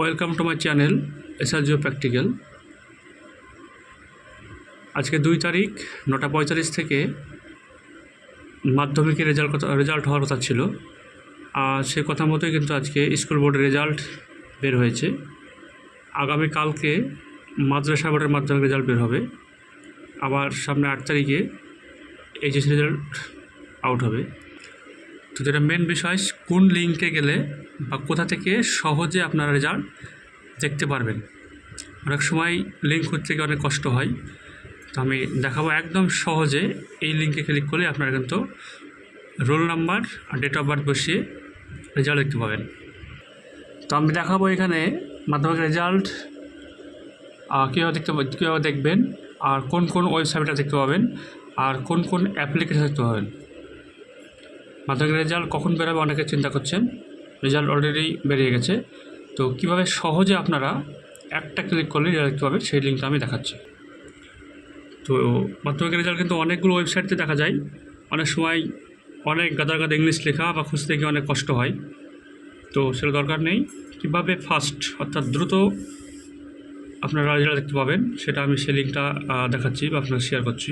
Welcome to my channel SRGO practical আজকে দুই তারিখ, নটা পঁয়তাল্লিশ থেকে মাধ্যমিকের রেজাল্ট কথা রেজাল্ট হওয়ার কথা ছিল। আর সে কথা মতোই কিন্তু আজকে স্কুল বোর্ডের রেজাল্ট বের হয়েছে। আগামীকালকে মাদ্রাসা বোর্ডের মাধ্যমিক রেজাল্ট বের হবে। আবার সামনে আট তারিখে এইচএস রেজাল্ট আউট হবে। তো যেটা মেন বিষয়, কোন লিঙ্কে গেলে বা কোথা থেকে সহজে আপনারা রেজাল্ট দেখতে পারবেন। অনেক সময় লিঙ্ক খুঁজতে গিয়ে অনেক কষ্ট হয়। তো আমি দেখাবো একদম সহজে এই লিঙ্কে ক্লিক করলে আপনারা কিন্তু রোল নাম্বার আর ডেট অফ বার্থ বসিয়ে রেজাল্ট দেখতে পাবেন। তো আমি দেখাবো এখানে মাধ্যমিক রেজাল্ট কীভাবে দেখতে কীভাবে দেখবেন, আর কোন কোন ওয়েবসাইটটা দেখতে পাবেন, আর কোন কোন অ্যাপ্লিকেশন দেখতে পাবেন। মাধ্যমিক রেজাল্ট কখন বেরোবে অনেকে চিন্তা করছেন। রেজাল্ট অলরেডি বেরিয়ে গেছে। তো কীভাবে সহজে আপনারা একটা ক্লিক করলে রেজাল্ট দেখতে পাবেন, সেই লিঙ্কটা আমি দেখাচ্ছি। তো মাধ্যমিক রেজাল্ট কিন্তু অনেকগুলো ওয়েবসাইটে দেখা যায়। অনেক সময় অনেক গাদার গাদা ইংলিশ লেখা বা খুঁজতে গিয়ে অনেক কষ্ট হয়। তো সেটা দরকার নেই। কীভাবে ফাস্ট অর্থাৎ দ্রুত আপনারা রেজাল্ট দেখতে পাবেন, সেটা আমি সেই লিঙ্কটা দেখাচ্ছি বা আপনার শেয়ার করছি।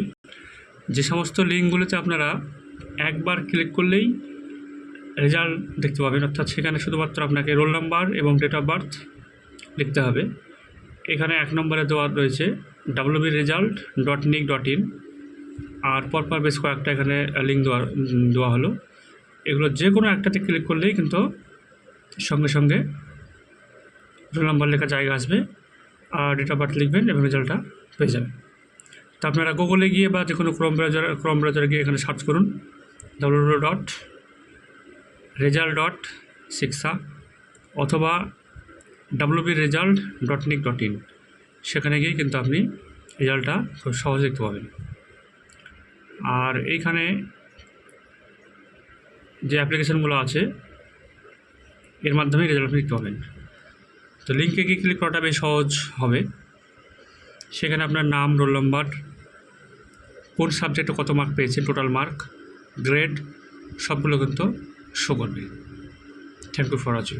যে সমস্ত লিঙ্কগুলোতে আপনারা একবার ক্লিক করলেই রেজাল্ট দেখতে পাবেন। অর্থাৎ সেখানে শুধুমাত্র আপনাকে রোল নাম্বার এবং ডেট অফ বার্থ লিখতে হবে। এখানে এক নম্বরে দেওয়া রয়েছে WB result dot nic dot in আর পরপর বেশ কয়েকটা এখানে লিঙ্ক দেওয়া দেওয়া হলো। এগুলো যে কোনো একটাতে ক্লিক করলেই কিন্তু সঙ্গে সঙ্গে রোল নাম্বার লেখা জায়গা আসবে আর ডেট অফ বার্থ লিখবেন এবং রেজাল্টটা পেয়ে যাবেন তো আপনারা গুগলে গিয়ে বা যে কোনো ক্রম ব্রাউজার ক্রম ব্রাউজারে গিয়ে এখানে সার্চ করুন। ডাব্লিউ ডট রেজাল্ট ডট শিক্ষা অথবা WB result dot nic dot in সেখানে গিয়ে কিন্তু আপনি রেজাল্টটা খুব সহজে দেখতে পাবেন। আর এইখানে যে অ্যাপ্লিকেশানগুলো আছে, এর মাধ্যমে রেজাল্ট আপনি দেখতে পাবেন। তো লিঙ্কে গিয়ে ক্লিক করাটা বেশ সহজ হবে। সেখানে আপনার নাম, রোল নাম্বার, কোন সাবজেক্টে কত মার্ক পেয়েছেন টোটাল মার্ক গ্রেড সবগুলো কিন্তু শো করবে থ্যাংক ইউ ফর ওয়াচিং